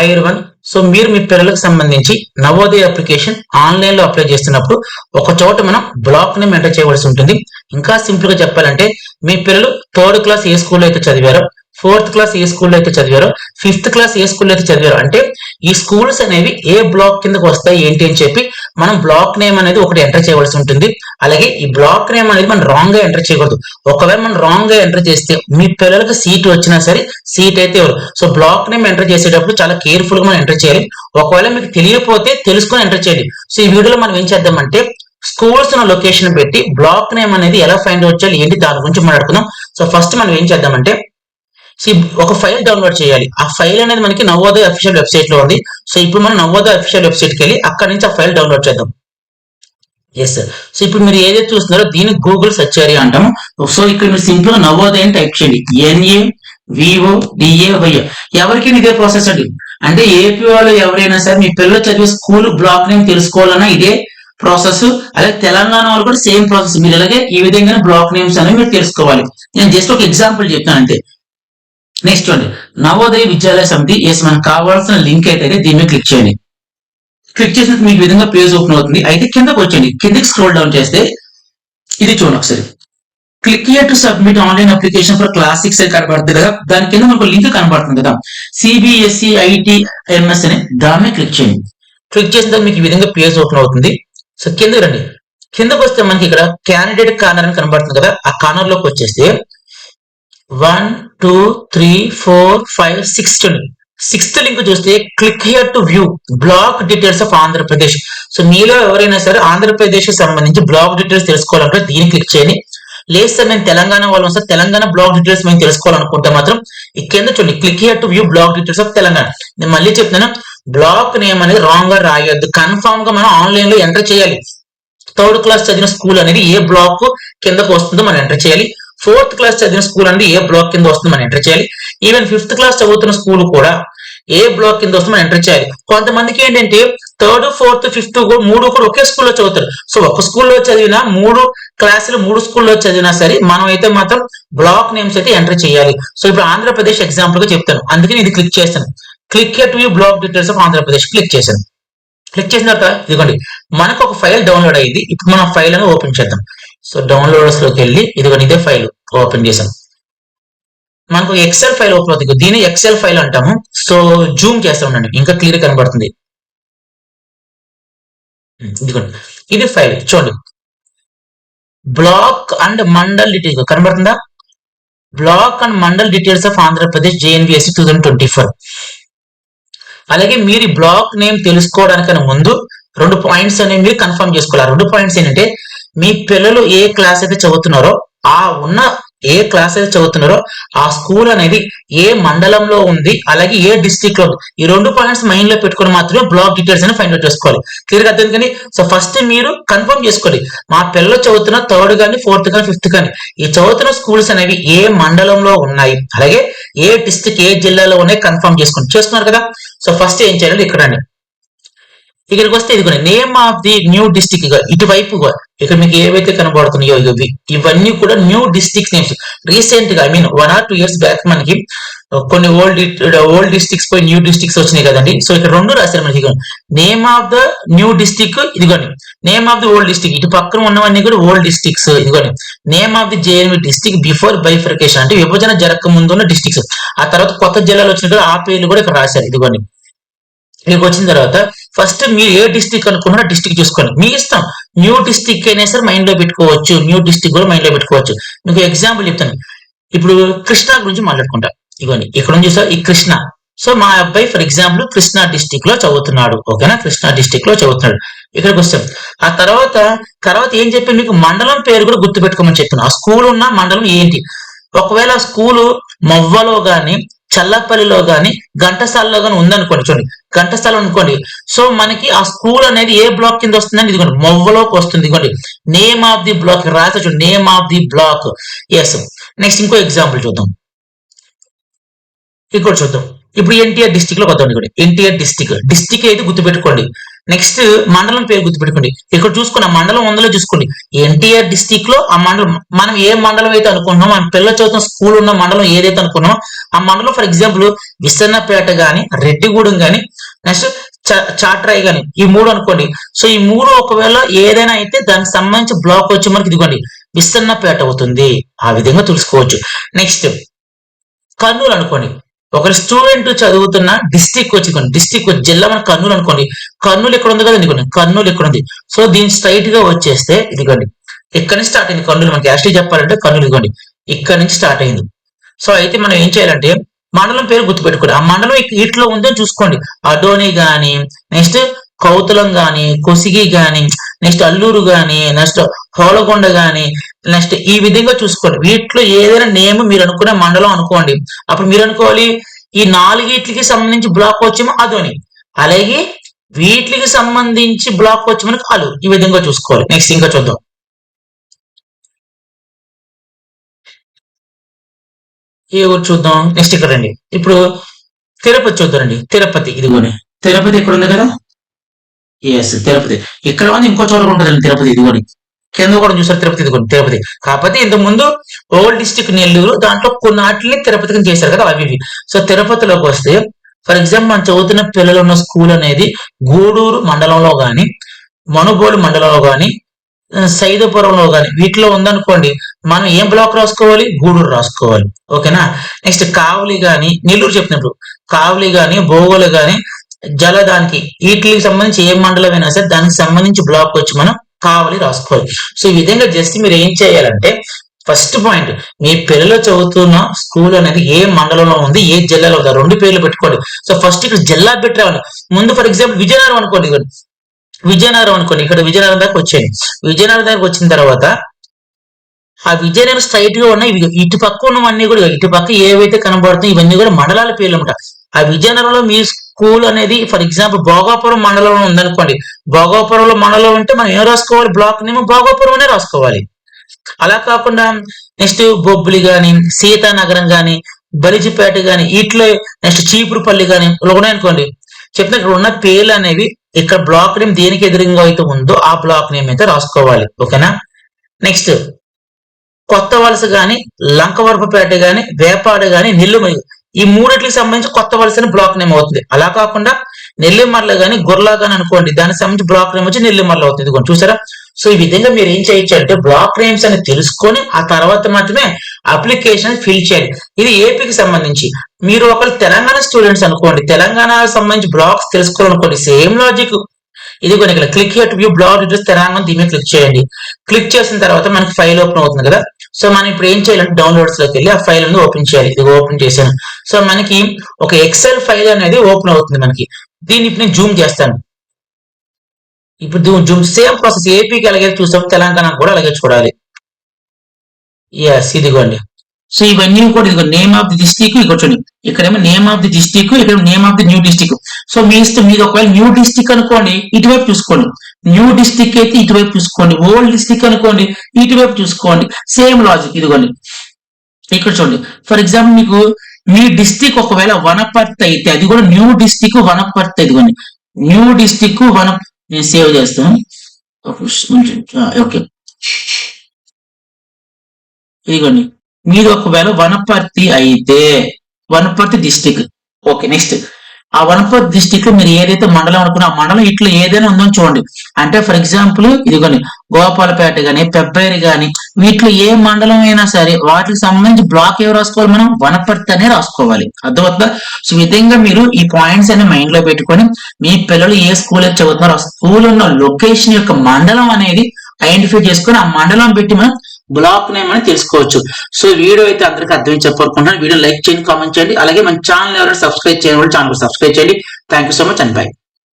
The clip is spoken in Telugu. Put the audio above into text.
ఆయుర్వన్. వన్ సో మీరు మీ పిల్లలకు సంబంధించి నవోదయ అప్లికేషన్ ఆన్లైన్లో అప్లై చేస్తున్నప్పుడు ఒక చోట మనం బ్లాక్ నేమ్ ఎంటర్ చేయవలసి ఉంటుంది. ఇంకా సింపుల్గా చెప్పాలంటే మీ పిల్లలు థర్డ్ క్లాస్ ఏ స్కూల్లో అయితే చదివారో ఫోర్త్ క్లాస్ ఏ స్కూల్లో అయితే చదివారో ఫిఫ్త్ క్లాస్ ఏ స్కూల్లో అయితే చదివారో అంటే ఈ స్కూల్స్ అనేవి ఏ బ్లాక్ కిందకు వస్తాయి ఏంటి అని చెప్పి మనం బ్లాక్ నేమ్ అనేది ఒకటి ఎంటర్ చేయవలసి ఉంటుంది. అలాగే ఈ బ్లాక్ నేమ్ అనేది మనం రాంగ్గా ఎంటర్ చేయకూడదు. ఒకవేళ మనం రాంగ్గా ఎంటర్ చేస్తే మీ పిల్లలకు సీట్ వచ్చినా సరే సీట్ అయితే ఎవరు సో బ్లాక్ నేమ్ ఎంటర్ చేసేటప్పుడు చాలా కేర్ఫుల్గా మనం ఎంటర్ చేయాలి. ఒకవేళ మీకు తెలియకపోతే తెలుసుకొని ఎంటర్ చేయాలి సో ఈ వీడియోలో మనం ఏం చేద్దామంటే స్కూల్స్ ఉన్న లొకేషన్ పెట్టి బ్లాక్ నేమ్ అనేది ఎలా ఫైండ్ అవుట్ చేయాలి ఏంటి దాని గురించి మాట్లాడుకుందాం. సో ఫస్ట్ మనం ఏం చేద్దామంటే సో ఒక ఫైల్ డౌన్లోడ్ చేయాలి. ఆ ఫైల్ అనేది మనకి నవోదయ అఫీషియల్ వెబ్సైట్లో ఉంది. సో ఇప్పుడు మనం నవోదయ అఫీషియల్ వెబ్సైట్కి వెళ్ళి అక్కడ నుంచి ఆ ఫైల్ డౌన్లోడ్ చేద్దాం. ఎస్ సార్ సో ఇప్పుడు మీరు ఏదైతే చూస్తున్నారో దీన్ని గూగుల్ సెర్చ్ ఏరియా అంటాము. సో ఇక్కడ మీరు సింపుల్గా నవోదయ అని టైప్ చేయండి. ఎన్ఏ విఓ డిఏ వైఏ ఎవరికైనా ఇదే ప్రాసెస్ అండి. అంటే ఏపీ వాళ్ళు ఎవరైనా సరే మీ పిల్లలు చదివే స్కూల్ బ్లాక్ నేమ్ తెలుసుకోవాలన్నా ఇదే ప్రాసెస్ అలాగే తెలంగాణ వాళ్ళు కూడా సేమ్ ప్రాసెస్ మీరు అలాగే ఈ విధంగా బ్లాక్ నేమ్స్ అనేవి మీరు తెలుసుకోవాలి. నేను జస్ట్ ఒక ఎగ్జాంపుల్ చెప్తాను అంతే. నెక్స్ట్ చూడండి నవోదయ విద్యాలయ సమితి ఎస్ మనకు కావాల్సిన లింక్ అయితే దీని క్లిక్ చేయండి. క్లిక్ చేసినట్టు మీకు విధంగా పేజ్ ఓపెన్ అవుతుంది. అయితే కిందకు వచ్చండి కిందకి స్క్రోల్ డౌన్ చేస్తే ఇది చూడండి ఒకసారి. Click here to submit online application for class six కనబడుతుంది కదా. దాని కింద మనకు లింక్ కనబడుతుంది కదా. సిబిఎస్ఈ ఐటి ఎంఎస్ అని దాని క్లిక్ చేయండి. క్లిక్ చేసిన మీకు ఈ విధంగా పేజ్ ఓపెన్ అవుతుంది. సో కింద రండి. కిందకు వస్తే మనకి ఇక్కడ క్యాండిడేట్ కార్నర్ అని కనబడుతుంది కదా. ఆ కార్నర్లోకి వచ్చేస్తే one two three four five six link. Sixth link చూస్తే click here to view block details of Andhra Pradesh. So మీలో ఎవరైనా సరే ఆంధ్రప్రదేశ్కి సంబంధించి బ్లాక్ డీటెయిల్స్ తెలుసుకోవాలంటే దీన్ని క్లిక్ చేయండి. లేదు సార్ మేము తెలంగాణ వాళ్ళం సార్ తెలంగాణ బ్లాక్ డీటెయిల్స్ మేము తెలుసుకోవాలనుకుంటే మాత్రం ఇక్కడ చూడండి click here to view block details of Telangana. నేను మళ్ళీ చెప్తున్నాను బ్లాక్ నేమ్ అనేది రాంగ్గా రాయొద్దు కన్ఫామ్గా మనం ఆన్లైన్లో ఎంటర్ చేయాలి. థర్డ్ క్లాస్ చదివిన స్కూల్ అనేది ఏ బ్లాక్ కిందకు వస్తుందో మనం ఎంటర్ చేయాలి. ఫోర్త్ క్లాస్ చదివిన స్కూల్ అండి ఏ బ్లాక్ కింద వస్తుందో మనం ఎంటర్ చేయాలి. ఈవెన్ ఫిఫ్త్ క్లాస్ చదువుతున్న స్కూల్ కూడా ఏ బ్లాక్ కింద వస్తుందో మనం ఎంటర్ చేయాలి. కొంతమందికి ఏంటంటే థర్డ్ ఫోర్త్ ఫిఫ్త్ మూడు కూడా ఒకే స్కూల్లో చదువుతారు. సో ఒక స్కూల్లో చదివిన మూడు క్లాసులు మూడు స్కూల్లో చదివినా సరే మనం అయితే మాత్రం బ్లాక్ నేమ్స్ అయితే ఎంటర్ చేయాలి. సో ఇప్పుడు ఆంధ్రప్రదేశ్ ఎగ్జాంపుల్గా చెప్తాను అందుకని ఇది క్లిక్ చేస్తాను click to view block details of Andhra Pradesh click చేశాను. క్లిక్ చేసిన తర్వాత ఇదిగోండి మనకు ఒక ఫైల్ డౌన్లోడ్ అయ్యింది. ఇప్పుడు మనం ఫైల్ అని ఓపెన్ చేద్దాం. సో డౌన్లోడ్స్లోకి వెళ్ళి ఇదిగో ఇదే ఫైల్ ఓపెన్ చేసాం మనకు ఎక్సెల్ ఫైల్ ఓపెన్ అవుతుంది. దీన్ని ఎక్సెల్ ఫైల్ అంటాము. సో జూమ్ చేస్తా ఉండండి. ఇంకా క్లియర్ కనబడుతుంది. ఇదిగోండి. ఇది ఫైల్ చూడండి. బ్లాక్ అండ్ మండల్ డీటెయిల్స్ కనబడుతుందా? Block and mandal details of Andhra Pradesh JNBSC two thousand twenty four అలాగే మీరు బ్లాక్ నేమ్ తెలుసుకోవడానికన్నా ముందు రెండు పాయింట్స్ అనేవి మీరు కన్ఫర్మ్ చేసుకోవాలి. రెండు పాయింట్స్ ఏంటంటే మీ పిల్లలు ఏ క్లాస్ అయితే చదువుతున్నారో ఆ ఉన్న ఏ క్లాస్ అయితే చదువుతున్నారో ఆ స్కూల్ అనేది ఏ మండలంలో ఉంది అలాగే ఏ డిస్ట్రిక్ట్లో ఉంది ఈ రెండు పాయింట్స్ మైండ్లో పెట్టుకుని మాత్రమే బ్లాక్ డీటెయిల్స్ అని ఫైండ్ అవుట్ చేసుకోవాలి. క్లియర్ అర్థం కానీ సో ఫస్ట్ మీరు కన్ఫర్మ్ చేసుకోండి. మా పిల్లలు చదువుతున్న థర్డ్ కానీ ఫోర్త్ కానీ ఫిఫ్త్ కానీ ఈ చదువుతున్న స్కూల్స్ అనేవి ఏ మండలంలో ఉన్నాయి అలాగే ఏ డిస్టిక్ ఏ జిల్లాలో ఉన్నాయి కన్ఫర్మ్ చేసుకోండి. చేస్తున్నారు కదా? సో ఫస్ట్ ఏం చేయాలి ఇక్కడ అండి. ఇక్కడికి వస్తే ఇదిగోండి name of the new district ఇటువైపు ఇక్కడ మీకు ఏవైతే కనబడుతున్నాయో ఇవి ఇవన్నీ కూడా న్యూ డిస్టిక్ నేమ్స్ రీసెంట్గా I mean one or two years back మనకి కొన్ని ఓల్డ్ ఓల్డ్ డిస్టిక్స్ పోయి న్యూ డిస్టిక్స్ వచ్చినాయి కదండి. సో ఇక్కడ రెండు రాశారు మనకి name of the new district ఇదిగోండి. Name of the old district ఇటు పక్కన ఉన్నవన్నీ కూడా ఓల్డ్ డిస్టిక్స్ ఇదిగోండి. Name of the JNV district before bifurcation అంటే విభజన జరగక ముందు ఉన్న డిస్టిక్స్ ఆ తర్వాత కొత్త జిల్లాలు వచ్చినట్టు ఆ పేర్లు కూడా ఇక్కడ రాశారు ఇదిగోండి. ఇక్కడికి వచ్చిన తర్వాత ఫస్ట్ మీరు ఏ డిస్టిక్ అనుకున్నారో డిస్టిక్ చూసుకోండి. మీ ఇష్టం. న్యూ డిస్టిక్ అయినా సరే మైండ్లో పెట్టుకోవచ్చు. న్యూ డిస్టిక్ కూడా మైండ్లో పెట్టుకోవచ్చు. మీకు ఎగ్జాంపుల్ చెప్తాను. ఇప్పుడు కృష్ణా గురించి మాట్లాడుకుంటా. ఇవ్వండి ఇక్కడ నుంచి సార్ ఈ కృష్ణ. సో మా అబ్బాయి ఫర్ ఎగ్జాంపుల్ కృష్ణా డిస్టిక్లో చదువుతున్నాడు. ఓకేనా కృష్ణా డిస్టిక్లో చదువుతున్నాడు. ఇక్కడికి వస్తాం. ఆ తర్వాత తర్వాత ఏం చెప్పి మీకు? మండలం పేరు కూడా గుర్తు పెట్టుకోమని చెప్పాను ఆ స్కూల్ ఉన్న మండలం ఏంటి? ఒకవేళ స్కూలు మవ్వలో గాని చల్లపల్లిలో గాని ఘంటసాలలో గాని ఉందనుకోండి చూడండి. ఘంటసాల అనుకోండి సో మనకి ఆ స్కూల్ అనేది ఏ బ్లాక్ కింద వస్తుందని ఇదిగోండి మొవ్వలోకి వస్తుంది. ఇదిగోండి నేమ్ ఆఫ్ ది బ్లాక్ రాత చూడండి. Name of the block. Yes next ఇంకో ఎగ్జాంపుల్ చూద్దాం. ఇక్కడ చూద్దాం. ఇప్పుడు ఎన్టీఆర్ డిస్టిక్లో వద్దాం ఇక్కడ ఎన్టీఆర్ డిస్టిక్ డిస్టిక్ అయితే గుర్తుపెట్టుకోండి. నెక్స్ట్ మండలం పేరు గుర్తుపెట్టుకోండి. ఇక్కడ చూసుకున్న మండలం ఉందో చూసుకోండి. ఎన్టీఆర్ డిస్టిక్లో ఆ మండలం మనం ఏ మండలం అయితే అనుకున్నాం మన పిల్లలు చదువుతున్న స్కూల్ ఉన్న మండలం ఏదైతే అనుకున్నామో ఆ మండలం ఫర్ ఎగ్జాంపుల్ విస్తన్నపేట గాని రెడ్డిగూడెం గాని నెక్స్ట్ చాట్రాయి గాని ఈ మూడు అనుకోండి. సో ఈ మూడు ఒకవేళ ఏదైనా అయితే దానికి సంబంధించి బ్లాక్ వచ్చి మనకి ఇదిగోండి. విస్తన్నపేట అవుతుంది. ఆ విధంగా తెలుసుకోవచ్చు. నెక్స్ట్ కర్నూలు అనుకోండి. ఒక స్టూడెంట్ చదువుతున్న డిస్టిక్ వచ్చి డిస్టిక్ వచ్చి జిల్లా మన కర్నూలు అనుకోండి. కర్నూలు ఎక్కడ ఉంది కదా కర్నూలు ఎక్కడ ఉంది? సో దీని స్ట్రైట్గా వచ్చేస్తే ఇదిగోండి. ఇక్కడ నుంచి స్టార్ట్ అయింది కర్నూలు మనకి యాక్చువల్లీ చెప్పాలంటే కర్నూలు ఇదిగోండి. ఇక్కడ నుంచి స్టార్ట్ అయింది. సో అయితే మనం ఏం చేయాలంటే మండలం పేరు గుర్తుపెట్టుకోండి. ఆ మండలం ఇట్లో ఉందో చూసుకోండి. అడోని గాని నెక్స్ట్ కౌతులం గాని కొసిగి గాని నెక్స్ట్ అల్లూరు గాని నెక్స్ట్ హోలగొండ గాని నెక్స్ట్ ఈ విధంగా చూసుకోండి. వీటిలో ఏదైనా నేమ్ మీరు అనుకునే మండలం అనుకోండి. అప్పుడు మీరు అనుకోవాలి ఈ నాలుగిట్లకి సంబంధించి బ్లాక్ వచ్చేమో అదోని అలాగే వీటికి సంబంధించి బ్లాక్ వచ్చి అలు ఈ విధంగా చూసుకోవాలి. నెక్స్ట్ ఇంకా చూద్దాం. ఏ ఊరు చూద్దాం. నెక్స్ట్ ఇక్కడ రండి. ఇప్పుడు తిరుపతి చూద్దామండి. తిరుపతి ఇదిగోని తిరుపతి ఇక్కడ ఉంది కదా? ఎస్ తిరుపతి. ఇక్కడ ఉంది ఇంకో చోట ఉంటుందండి తిరుపతి ఇదిగోని కింద కూడా చూసారు తిరుపతి తిరుపతి. కాకపోతే ఇంతకు ముందు ఓల్డ్ డిస్టిక్ నెల్లూరు దాంట్లో కొన్నాటిని తిరుపతికి చేశారు కదా అవి సో తిరుపతిలోకి వస్తే ఫర్ ఎగ్జాంపుల్ మనం చదువుతున్న పిల్లలు ఉన్న స్కూల్ అనేది గూడూరు మండలంలో కానీ మనుబోలు మండలంలో కానీ సైదపురంలో కానీ వీటిలో ఉందనుకోండి మనం ఏం బ్లాక్ రాసుకోవాలి? గూడూరు రాసుకోవాలి. ఓకేనా? నెక్స్ట్ కావలి గాని నెల్లూరు చెప్పినప్పుడు కావలి గాని బోగోలు గాని జలదానికి వీటికి సంబంధించి ఏ మండలం అయినా సరే దానికి సంబంధించి బ్లాక్ వచ్చి మనం కావలి రాసుకోవాలి. సో ఈ విధంగా జస్ట్ మీరు ఏం చేయాలంటే ఫస్ట్ పాయింట్ మీ పిల్లలు చదువుతున్న స్కూల్ అనేది ఏ మండలంలో ఉంది ఏ జిల్లాలో ఉంది? రెండు పేర్లు పెట్టుకోండి. సో ఫస్ట్ ఇక్కడ జిల్లా పెట్టేవాళ్ళు ముందు ఫర్ ఎగ్జాంపుల్ విజయనగరం అనుకోండి ఇక్కడ. విజయనగరం అనుకోండి. ఇక్కడ విజయనగరం దాకా వచ్చేయండి. విజయనగరం దాకా వచ్చిన తర్వాత ఆ విజయనగరం స్ట్రైట్గా ఉన్నాయి ఇటు పక్క ఉన్నవన్నీ కూడా ఇటు పక్క ఏవైతే కనబడుతున్నాయి ఇవన్నీ కూడా మండలాల పేర్లు అనమాట ఆ విజయనగరంలో మీ స్కూల్ అనేది ఫర్ ఎగ్జాంపుల్ భోగాపురం మండలంలో ఉందనుకోండి. భోగాపురంలో మండలం ఉంటే మనం ఏం రాసుకోవాలి? బ్లాక్ నేమ్ భోగాపురం అనే రాసుకోవాలి. అలా కాకుండా నెక్స్ట్ బొబ్బులి కానీ సీతానగరం కానీ బలిజిపేట కానీ ఇట్లా నెక్స్ట్ చీపురుపల్లి గాని అనుకోండి చెప్పిన ఇక్కడ ఉన్న పేర్లు అనేవి ఇక్కడ బ్లాక్ నేమ్ దేనికి ఎదురుగా అయితే ఉందో ఆ బ్లాక్ నేమ్ అయితే రాసుకోవాలి. ఓకేనా? నెక్స్ట్ కొత్త వలస కానీ లంకవరపపేట కానీ వేపాడు కానీ నిల్లు ఈ మూడిట్లకి సంబంధించి కొత్త వలస బ్లాక్ నేమ్ అవుతుంది. అలా కాకుండా నెల్లిమర్ల కానీ గుర్లా కానీ అనుకోండి దానికి సంబంధించి బ్లాక్ నేమ్ వచ్చి నెల్లిమర్ల అవుతుంది చూసారా? సో ఈ విధంగా మీరు ఏం చేయొచ్చు అంటే బ్లాక్ నేమ్స్ అని తెలుసుకొని ఆ తర్వాత మాత్రమే అప్లికేషన్ ఫిల్ చేయాలి. ఇది ఏపీకి సంబంధించి. మీరు ఒకరు తెలంగాణ స్టూడెంట్స్ అనుకోండి తెలంగాణ సంబంధించి బ్లాక్స్ తెలుసుకోవాలనుకోండి సేమ్ లాజిక్. ఇది కొన్ని ఇక్కడ click here view block details Telangana దీని క్లిక్ చేయండి. క్లిక్ చేసిన తర్వాత మనకి ఫైల్ ఓపెన్ అవుతుంది కదా? సో మనం ఇప్పుడు ఏం చేయాలంటే డౌన్లోడ్స్లోకి వెళ్ళి ఆ ఫైల్ అనేది ఓపెన్ చేయాలి. ఇది ఓపెన్ చేశాను. సో మనకి ఒక ఎక్సెల్ ఫైల్ అనేది ఓపెన్ అవుతుంది మనకి. దీన్ని ఇప్పుడు నేను జూమ్ చేస్తాను. ఇప్పుడు జూమ్ సేమ్ ప్రాసెస్ ఏపీకి అలాగే చూసాం. తెలంగాణ కూడా అలాగే చూడాలి. ఎస్ ఇదిగోండి. సో ఇవన్నీ కూడా ఇదిగో నేమ్ ఆఫ్ ది డిస్టిక్ ఇక్కడ చూడండి. ఇక్కడేమో నేమ్ ఆఫ్ ది డిస్టిక్ ఇక్కడ name of the new district so మీ ఇష్టం మీరు ఒకవేళ న్యూ డిస్టిక్ అనుకోండి ఇటువైపు చూసుకోండి. న్యూ డిస్టిక్ అయితే ఇటువైపు చూసుకోండి. ఓల్డ్ డిస్టిక్ అనుకోండి ఇటువైపు చూసుకోండి. సేమ్ లాజిక్ ఇదిగోండి. ఇక్కడ చూడండి. ఫర్ ఎగ్జాంపుల్ మీకు మీ డిస్టిక్ ఒకవేళ వనపర్తి అయితే అది కూడా న్యూ డిస్టిక్ వనపర్తి ఇదిగోండి. న్యూ డిస్టిక్ వన నేను సేవ్ చేస్తాను. ఓకే ఇదిగోండి. మీరు ఒకవేళ వనపర్తి అయితే వనపర్తి డిస్టిక్ ఓకే నెక్స్ట్ ఆ వనపర్తి డిస్టిక్లో మీరు ఏదైతే మండలం అనుకున్నా ఆ మండలం ఇట్లా ఏదైనా ఉందో చూడండి. అంటే ఫర్ ఎగ్జాంపుల్ ఇదిగోని గోపాలపేట గాని పెబ్బేరి గాని వీటిలో ఏ మండలం అయినా సరే వాటికి సంబంధించి బ్లాక్ ఏవి రాసుకోవాలి మనం? వనపర్తి అనే రాసుకోవాలి. అర్థమవుతుందా? సో విధంగా మీరు ఈ పాయింట్స్ అనే మైండ్లో పెట్టుకొని మీ పిల్లలు ఏ స్కూల్ చదువుతున్నారో ఆ స్కూల్ ఉన్న లొకేషన్ యొక్క మండలం అనేది ఐడెంటిఫై చేసుకొని ఆ మండలం పెట్టి మనం బ్లాక్ నేమ్ అని తెలుసుకోవచ్చు. సో వీడియో అయితే అందరికీ అర్థం చెప్పనుకుంటున్నాను వీడియో లైక్ చేయండి కామెంట్ చేయండి. అలాగే మన ఛానల్ ఎవరైనా సబ్స్క్రైబ్ చేయండి ఛానల్ సబ్స్క్రైబ్ చేయండి. Thank so much and bye